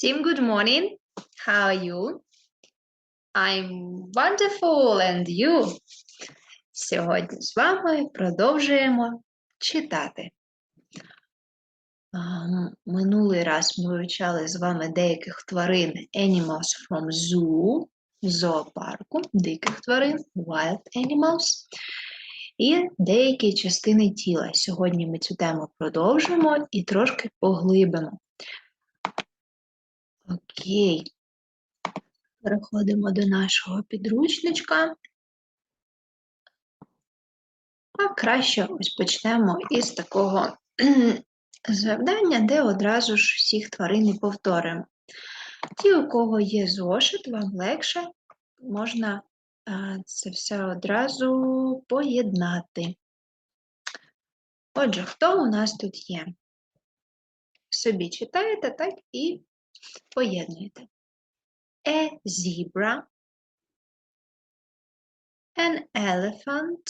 Team, good morning. How are you? I'm wonderful and you. Сьогодні з вами продовжуємо читати. Минулий раз ми вивчали з вами деяких тварин Animals from Zoo, зоопарку, диких тварин, Wild Animals, і деякі частини тіла. Сьогодні ми цю тему продовжимо і трошки поглибимо. Окей. Переходимо до нашого підручничка. А краще ось почнемо із такого завдання, де одразу ж всіх тварин і повторимо. Ті, у кого є зошит, вам легше можна а, це все одразу поєднати. Отже, хто у нас тут є? Собі читаєте, так і поєднуєте. A zebra, an elephant,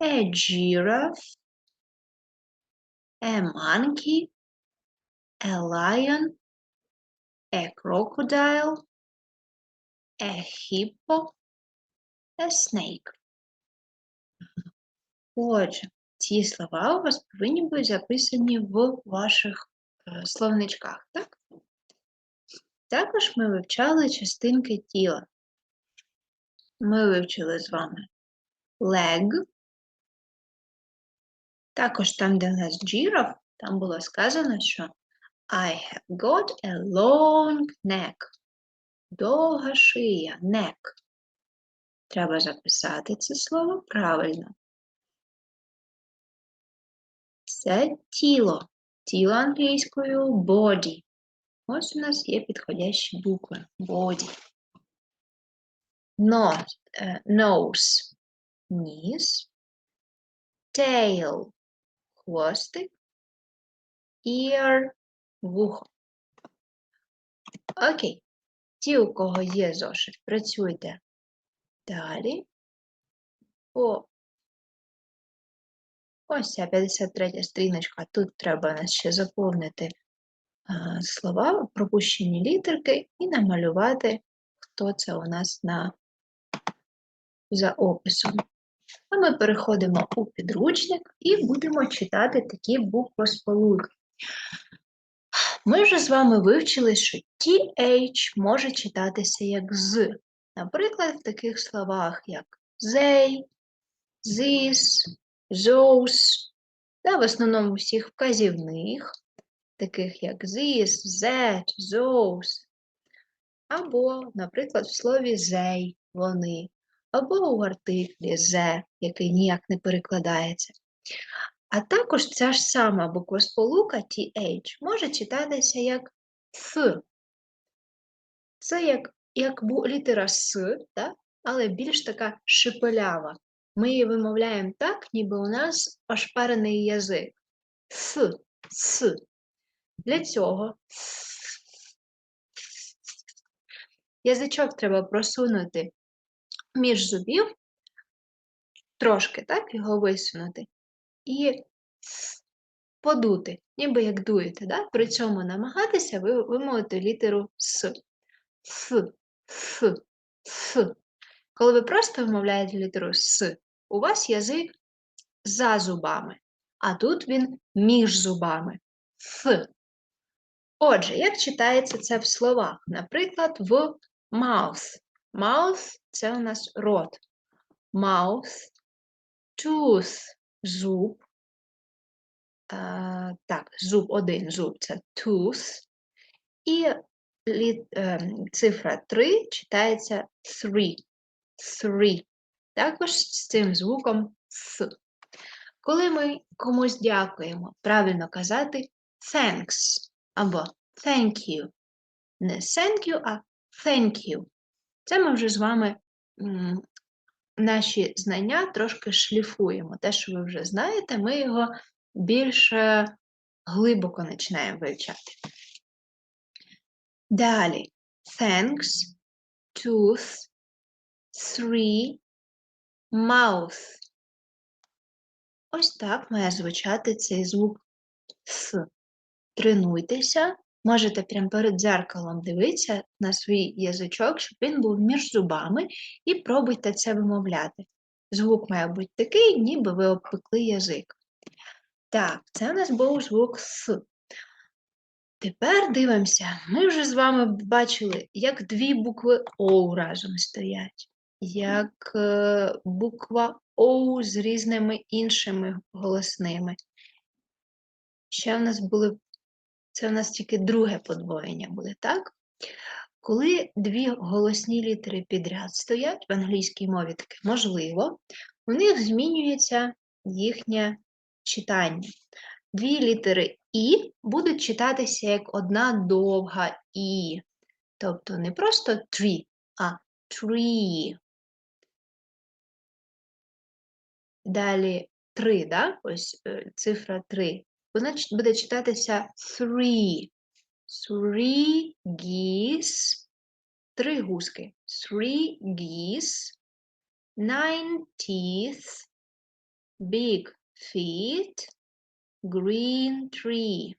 a giraffe, a monkey, a lion, a crocodile, a hippo, a snake. Отже, ці слова у вас повинні бути записані в ваших е, словничках, так? Також ми вивчали частинки тіла. Ми вивчили з вами leg. Також там, де у нас giraffe, там було сказано, що I have got a long neck. Довга шия, neck. Треба записати це слово правильно. Це тіло. Тіло англійською body. Ось у нас є підходящі букви. Body. Nose, е, nose – ніс. Tail – хвостик. Ear – вухо. Окей. Ті, у кого є зошит, працюйте далі. По ось ця 53 стріночка. Тут треба нас ще заповнити слова, пропущені літерки і намалювати, хто це у нас на, за описом. А ми переходимо у підручник і будемо читати такі буквосполуки. Ми вже з вами вивчили, що TH може читатися як з. Наприклад, в таких словах, як they, this, those, та в основному всіх вказівних, таких як this, that, those, або, наприклад, в слові they, вони, або у артиклі the, який ніяк не перекладається. А також ця ж сама буквосполука TH може читатися як Th. Це як, як літера С, да? але більш така шепелява. Ми її вимовляємо так, ніби у нас ошпарений язик. С, С. Для цього язичок треба просунути між зубів, трошки так, його висунути, і подути, ніби як дуєте. Да? При цьому намагатися вимовити літеру С. С, С, С. Коли ви просто вимовляєте літеру С, у вас язик за зубами, а тут він між зубами. Ф. Отже, як читається це в словах? Наприклад, в mouth. Mouth – це у нас рот. Mouth, tooth – зуб. А, так, зуб один зуб це tooth. І лі, е, цифра 3 читається three. Three. Також з цим звуком с. Коли ми комусь дякуємо, правильно казати thanks або thank you. Не thank you, а thank you. Це ми вже з вами наші знання трошки шліфуємо. Те, що ви вже знаєте, ми його більше глибоко починаємо вивчати. Далі. Thanks, tooth, three, mouth. Ось так має звучати цей звук С. Тренуйтеся Можете прямо перед дзеркалом дивитися на свій язичок, щоб він був між зубами, і пробуйте це вимовляти. Звук має бути такий, ніби ви обпекли язик. Так, це у нас був звук С. Тепер дивимося. Ми вже з вами бачили, як дві букви О разом стоять, як е, буква О з різними іншими голосними. Ще в нас були, це в нас тільки друге подвоєння буде, так? Коли дві голосні літери підряд стоять, в англійській мові таке можливо, у них змінюється їхнє читання. Дві літери І будуть читатися як одна довга І. Тобто не просто tree, а tree. Далі три, да? ось е, цифра 3. Вона буде читатися three. Three geese. Три гуски. Three geese. Nine teeth. Big feet. Green tree.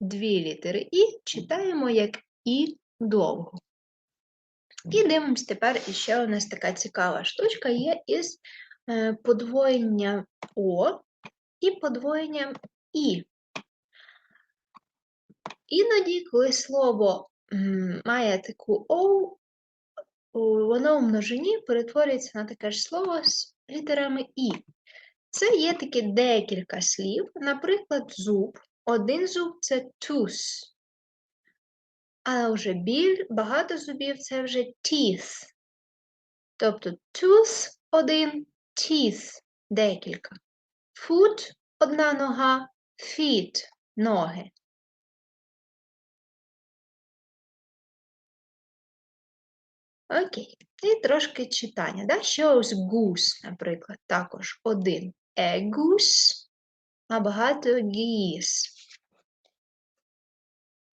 Дві літери І читаємо як І довго. І дивимось тепер іще у нас така цікава штучка є із е, подвоєнням О і подвоєнням І. Іноді, коли слово має таку О, воно в множині перетворюється на таке ж слово з літерами І. Це є такі декілька слів, наприклад, зуб. Один зуб це tooth. А вже біль, багато зубів це вже teeth. Тобто tooth один, teeth декілька. Foot одна нога, feet ноги. Окей, і трошки читання. Да? Що goose, наприклад, також один. A goose, а багато geese.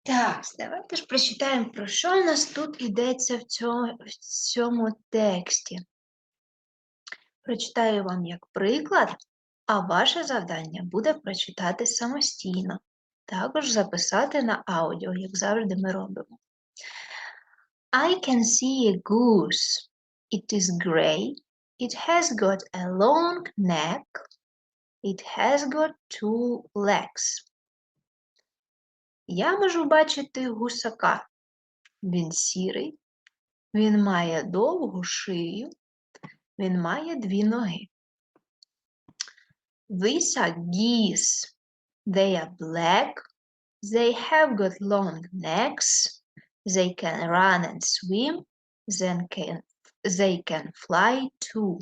Так, давайте ж прочитаємо, про що у нас тут йдеться в цьому, в цьому тексті. Прочитаю вам як приклад, а ваше завдання буде прочитати самостійно, також записати на аудіо, як завжди ми робимо. I can see a goose. It is grey. It has got a long neck. It has got two legs. Я можу бачити гусака. Він сірий, він має довгу шию, він має дві ноги. These are geese. They are black. They have got long necks. They can run and swim, then can, they can fly too.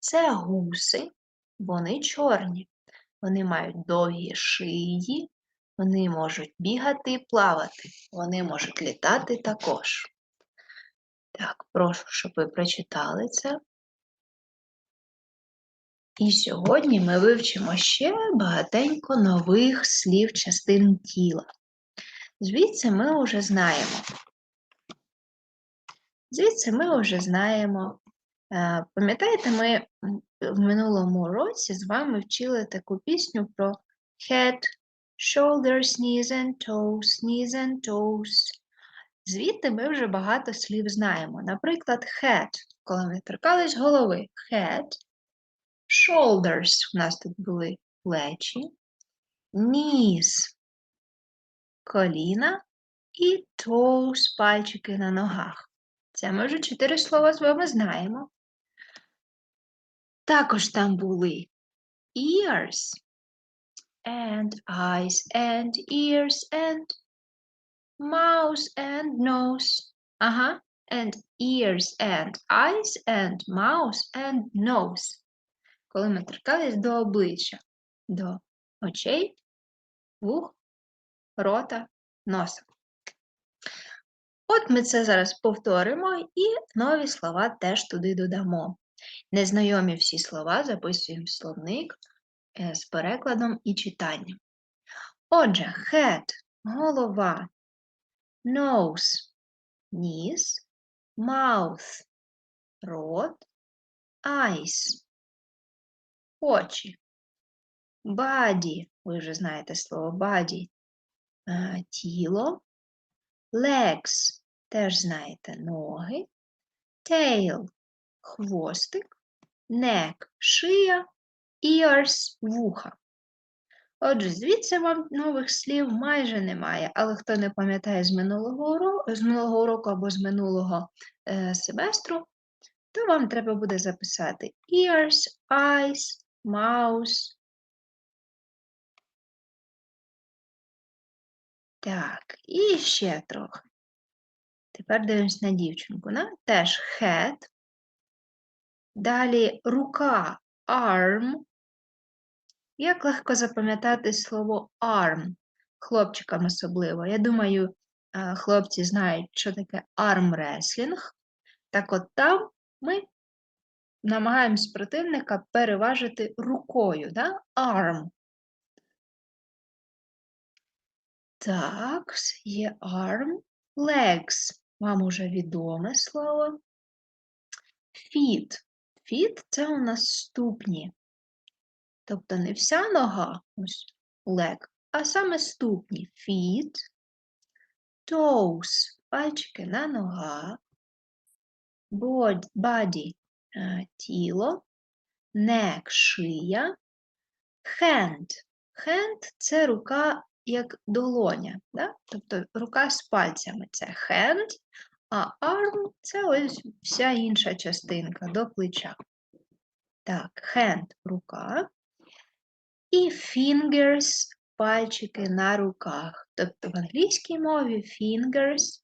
Це гуси, вони чорні. Вони мають довгі шиї, вони можуть бігати і плавати, вони можуть літати також. Так, прошу, щоб ви прочитали це. І сьогодні ми вивчимо ще багатенько нових слів частин тіла. Звідси ми вже знаємо. Звідси ми вже знаємо. Е, пам'ятаєте, ми в минулому році з вами вчили таку пісню про head, shoulders, knees and toes, knees and toes. Звідти ми вже багато слів знаємо. Наприклад, head, коли ми торкались голови, head, shoulders у нас тут були плечі, knees коліна і toes, пальчики на ногах. Це ми вже чотири слова з вами знаємо. Також там були ears, and eyes, and ears, and mouth, and nose. Ага, and ears, and eyes, and mouth, and nose. Коли ми торкались до обличчя, до очей, вух рота, носа. От ми це зараз повторимо і нові слова теж туди додамо. Незнайомі всі слова записуємо в словник з перекладом і читанням. Отже, head – голова, nose – ніс, mouth – рот, eyes – очі, body ви вже знаєте слово body, е, тіло. Legs теж знаєте ноги. Tail хвостик. Neck шия. Ears вуха. Отже, звідси вам нових слів майже немає, але хто не пам'ятає з минулого уроку, з минулого уроку або з минулого е, семестру, то вам треба буде записати ears, eyes, mouse. Так, і ще трохи. Тепер дивимось на дівчинку. На? Теж head. Далі рука arm. Як легко запам'ятати слово arm хлопчикам особливо. Я думаю, е, хлопці знають, що таке армреслінг. Так от там ми намагаємось противника переважити рукою, да? arm. Так, є arm. Legs. Вам уже відоме слово. Feet. Feet – це у нас ступні. Тобто не вся нога, ось leg, а саме ступні. Feet. Toes. Пальчики на ногах. Body, е, тіло. Neck – шия. Hand. Hand – це рука як долоня, да? тобто рука з пальцями це hand, а arm це ось вся інша частинка до плеча. Так, hand рука. І fingers пальчики на руках. Тобто в англійській мові fingers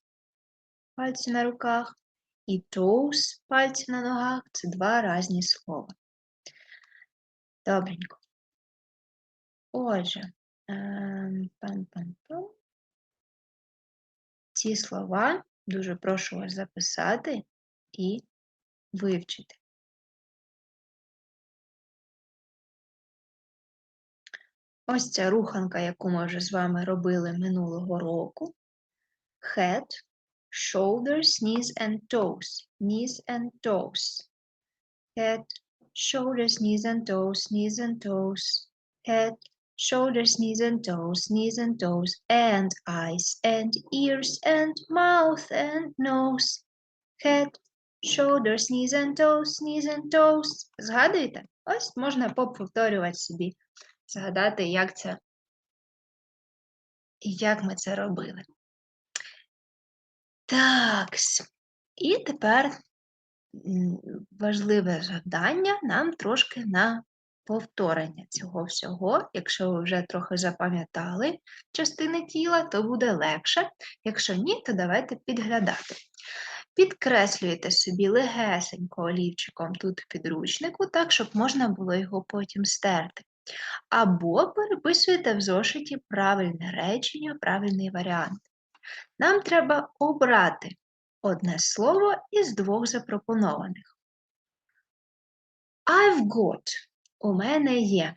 пальці на руках і toes пальці на ногах це два різні слова. Добренько. Отже, ем. Ці слова дуже прошу вас записати і вивчити. Ось ця руханка, яку ми вже з вами робили минулого року. Head, shoulders, knees and toes. Knees and toes. Head, shoulders, knees and toes, knees and toes. Head, shoulders, knees and toes, knees and toes, and eyes and ears and mouth and nose. Head, shoulders, knees and toes, knees and toes. Згадуєте? Ось можна повторювати собі, згадати, як це і як ми це робили. Так, і тепер важливе завдання нам трошки на повторення цього всього. Якщо ви вже трохи запам'ятали частини тіла, то буде легше. Якщо ні, то давайте підглядати. Підкреслюєте собі легесенько олівчиком тут в підручнику, так, щоб можна було його потім стерти. Або переписуєте в зошиті правильне речення, правильний варіант. Нам треба обрати одне слово із двох запропонованих. I've got у мене є.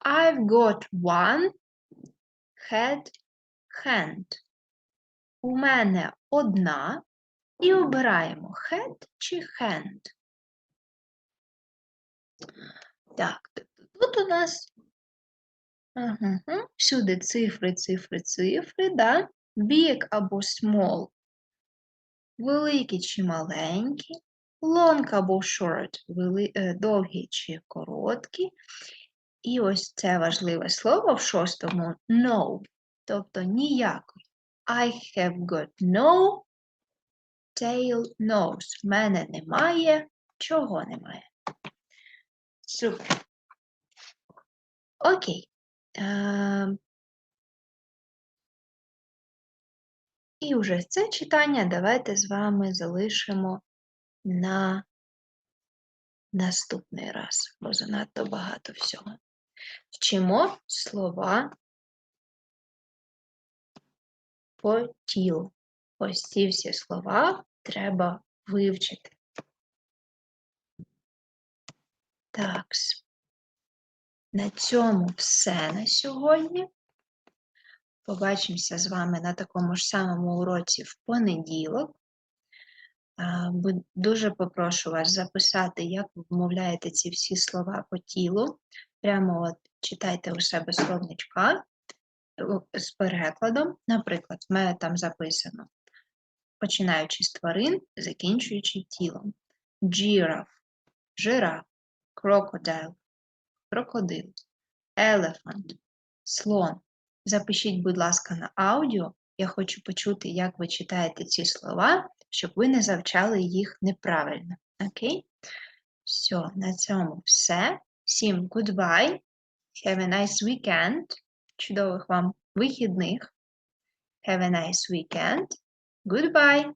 I've got one head hand. У мене одна і обираємо head чи hand. Так, тут у нас ага, всюди цифри, цифри, цифри, да? Big або small. Великі чи маленькі long або short, е, довгі чи короткі. І ось це важливе слово в шостому no, тобто ніякої. I have got no tail nose. Мене немає, чого немає. Супер. Окей. Е, І вже це читання давайте з вами залишимо на наступний раз, бо занадто багато всього. Вчимо слова по тілу. Ось ці всі слова треба вивчити. Так, на цьому все на сьогодні. Побачимося з вами на такому ж самому уроці в понеділок. Дуже попрошу вас записати, як ви вмовляєте ці всі слова по тілу. Прямо от читайте у себе словничка з перекладом. Наприклад, в мене там записано, починаючи з тварин, закінчуючи тілом. Giraffe – жираф, crocodile – крокодил, elephant – слон. Запишіть, будь ласка, на аудіо. Я хочу почути, як ви читаєте ці слова, щоб ви не завчали їх неправильно. Окей? Все, на цьому все. Всім goodbye. Have a nice weekend. Чудових вам вихідних. Have a nice weekend. Goodbye.